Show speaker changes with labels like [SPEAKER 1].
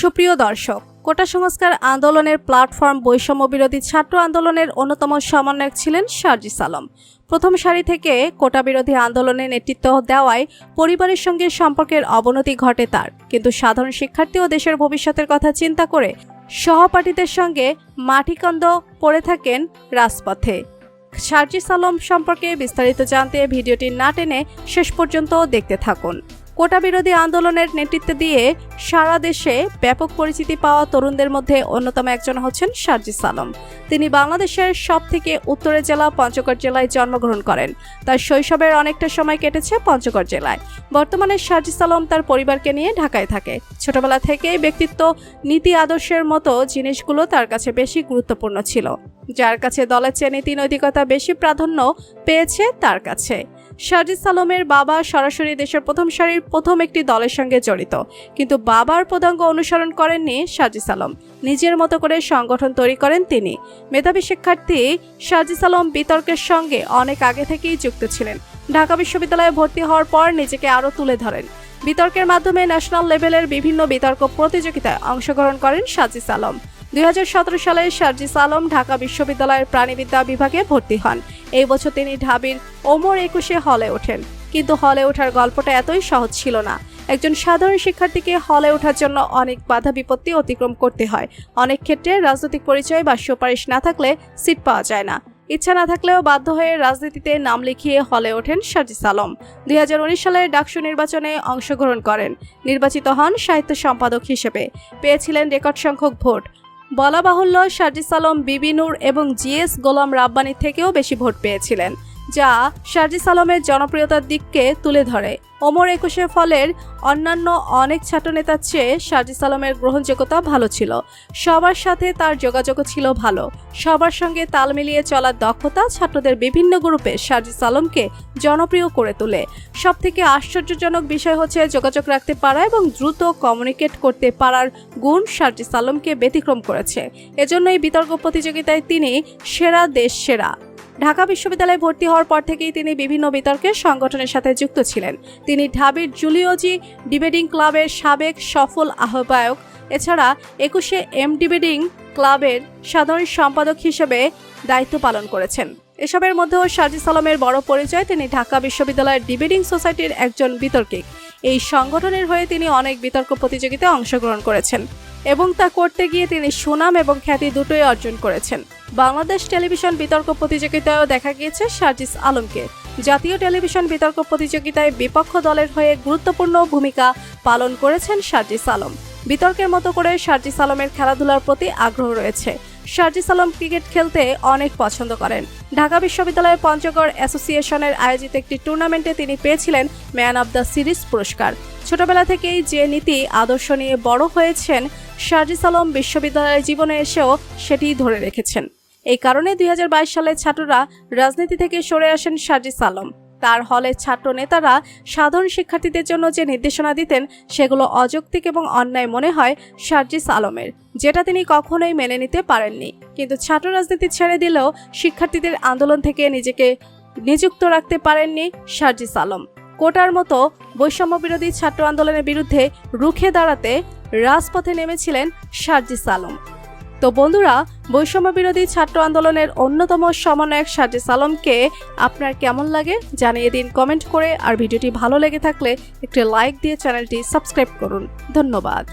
[SPEAKER 1] সুপ্রিয় দর্শক, কোটা সংস্কার আন্দোলনের প্ল্যাটফর্ম বৈষম্য বিরোধী ছাত্র আন্দোলনের অন্যতম সমন্বয়ক ছিলেন সার্জিস আলম প্রথম সারি থেকে কোটা বিরোধী আন্দোলনে নেতৃত্ব দেওয়ায় পরিবারের সঙ্গে সম্পর্কের অবনতি ঘটে তার। কিন্তু সাধারণ শিক্ষার্থী ও দেশের ভবিষ্যতের কথা চিন্তা করে সহপাঠীদের সঙ্গে মাটিকন্দ পড়ে থাকেন রাজপথে। সার্জিস আলম সম্পর্কে বিস্তারিত জানতে ভিডিওটি না টেনে শেষ পর্যন্ত দেখতে থাকুন। কোটা বিরোধী আন্দোলনের নেতৃত্ব দিয়ে সারা দেশে ব্যাপক পরিচিতি পাওয়া তরুণদের মধ্যে অন্যতম একজন হচ্ছেন সার্জিস আলম। তিনি বাংলাদেশের সব থেকে উত্তরের জেলা পঞ্চগড় জেলায় জন্মগ্রহণ করেন। তার শৈশবের অনেকটা সময় কেটেছে পঞ্চগড় জেলায়। বর্তমানে সার্জিস আলম তার পরিবারকে নিয়ে ঢাকায় থাকে। ছোটবেলা থেকেই ব্যক্তিত্ব, নীতি, আদর্শের মতো জিনিসগুলো তার কাছে বেশি গুরুত্বপূর্ণ ছিল। যার কাছে দলের চেয়ে নীতি নৈতিকতা বেশি প্রাধান্য পেয়েছে তার কাছে। সার্জিস আলমের বাবা সরাসরি দেশের প্রথম সারির প্রথম একটি দলের সঙ্গে জড়িত। কিন্তু বাবার পদাঙ্গ অনুসরণ করেননি সার্জিস আলম নিজের মতো করে সংগঠন তৈরি করেন তিনি। মেধাবী শিক্ষার্থী সার্জিস আলম বিতর্কের সঙ্গে অনেক আগে থেকেই যুক্ত ছিলেন। ঢাকা বিশ্ববিদ্যালয়ে ভর্তি হওয়ার পর নিজেকে আরও তুলে ধরেন। বিতর্কের মাধ্যমে ন্যাশনাল লেভেলের বিভিন্ন বিতর্ক প্রতিযোগিতায় অংশগ্রহণ করেন সার্জিস আলম দুই হাজার সতেরো সালে সার্জিস আলম ঢাকা বিশ্ববিদ্যালয়ের প্রাণীবিদ্যা বিভাগে ভর্তি হন। এই বছর তিনি ঢাবির ওমর একুশে হলে ওঠেন। কিন্তু হলে ওঠার গল্পটা এতই সহজ ছিল না। একজন সাধারণ শিক্ষার্থীকে হলে ওঠার জন্য অনেক বাধা বিপত্তি অতিক্রম করতে হয়। অনেক ক্ষেত্রে রাজনৈতিক পরিচয় বা সুপারিশ না থাকলে সিট পাওয়া যায় না। ইচ্ছা না থাকলেও বাধ্য হয়ে রাজনীতিতে নাম লিখিয়ে হলে ওঠেন সার্জিস আলম। দুই হাজার উনিশ সালে ডাকসু নির্বাচনে অংশগ্রহণ করেন। নির্বাচিত হন সাহিত্য সম্পাদক হিসেবে। পেয়েছিলেন রেকর্ড সংখ্যক ভোট। বলা বাহুল্য সার্জিস আলম বিবিনুর এবং জিএস গোলাম রাব্বানি থেকেও বেশি ভোট পেয়েছিলেন, যা সার্জিস আলমের জনপ্রিয়তার দিককে তুলে ধরে। ওমর একুশে ফলের অন্যান্য অনেক ছাত্রনেতার চেয়ে সার্জিস আলমের গ্রহণযোগ্যতা ভালো ছিল। সবার সাথে তার যোগাযোগও ছিল ভালো। সবার সঙ্গে তাল মিলিয়ে চলার দক্ষতা ছাত্রদের বিভিন্ন গ্রুপে সার্জিস আলমকে জনপ্রিয় করে তোলে। সব থেকে আশ্চর্যজনক বিষয় হচ্ছে যোগাযোগ রাখতে পারা এবং দ্রুত কমিউনিকেট করতে পারার গুণ সার্জিস আলমকে ব্যতিক্রম করেছে। এজন্যই বিতর্ক প্রতিযোগিতায় তিনি সেরা দেশ সেরা। ঢাকা বিশ্ববিদ্যালয়ে ভর্তি হওয়ার পর থেকেই তিনি বিভিন্ন বিতর্কের সংগঠনের সাথে যুক্ত ছিলেন। তিনি ঢাবির জুলিওজি ডিবেটিং ক্লাবের সাবেক সফল আহ্বায়ক। এছাড়া একুশে এম ডিবেটিং ক্লাবের সাধারণ সম্পাদক হিসেবে দায়িত্ব পালন করেছেন। এসবের মধ্যেও সার্জিস আলমের বড় পরিচয় তিনি ঢাকা বিশ্ববিদ্যালয়ের ডিবেটিং সোসাইটির একজন বিতর্কিক। এই সংগঠনের হয়ে তিনি অনেক বিতর্ক প্রতিযোগিতায় অংশগ্রহণ করেছেন। এবং তা করতে গিয়ে তিনি সুনাম এবং খ্যাতি দুটোই অর্জন করেছেন। বাংলাদেশ টেলিভিশন বিতর্ক প্রতিযোগিতায়ও দেখা গিয়েছে সার্জিস আলমকে। জাতীয় টেলিভিশন বিতর্ক প্রতিযোগিতায় বিপক্ষ দলের হয়ে গুরুত্বপূর্ণ ভূমিকা পালন করেছেন সার্জিস আলম। বিতর্কের মতো করে সার্জিস আলমের খেলাধুলার প্রতি আগ্রহ রয়েছে। সার্জিস আলম ক্রিকেট খেলতে অনেক পছন্দ করেন। ঢাকা বিশ্ববিদ্যালয়ের পঞ্চগড় অ্যাসোসিয়েশনের আয়োজিত একটি টুর্নামেন্টে তিনি পেয়েছিলেন ম্যান অব দ্য সিরিজ পুরস্কার। ছোটবেলা থেকেই যে নীতি আদর্শ নিয়ে বড় হয়েছেন সার্জিস আলম বিশ্ববিদ্যালয়ের জীবনে এসেও সেটি ধরে রেখেছেন। এই কারণে দুই সালে ছাত্ররা রাজনীতি থেকে সরে আসেন সার্জিস আলম তার হলে ছাত্র নেতারা সাধারণ শিক্ষার্থীদের জন্য যে নির্দেশনা দিতেন, সেগুলো অযৌক্তিক এবং অন্যায় মনে হয় সার্জিস আলমের যেটা তিনি কখনোই মেনে নিতে পারেননি। কিন্তু ছাত্র রাজনীতি ছেড়ে দিলেও শিক্ষার্থীদের আন্দোলন থেকে নিজেকে নিযুক্ত রাখতে পারেননি সার্জিস আলম কোটার মতো বৈষম্য বিরোধী ছাত্র আন্দোলনের বিরুদ্ধে রুখে দাঁড়াতে রাজপথে নেমেছিলেন সার্জিস আলম। তো বন্ধুরা বৈষম্য বিরোধী ছাত্র আন্দোলনের অন্যতম সমন্বয়ক সার্জিস আলমকে আপনার কেমন লাগে জানিয়ে দিন কমেন্ট করে। আর ভিডিওটি ভালো লেগে থাকলে একটি লাইক দিয়ে চ্যানেলটি সাবস্ক্রাইব করুন। ধন্যবাদ।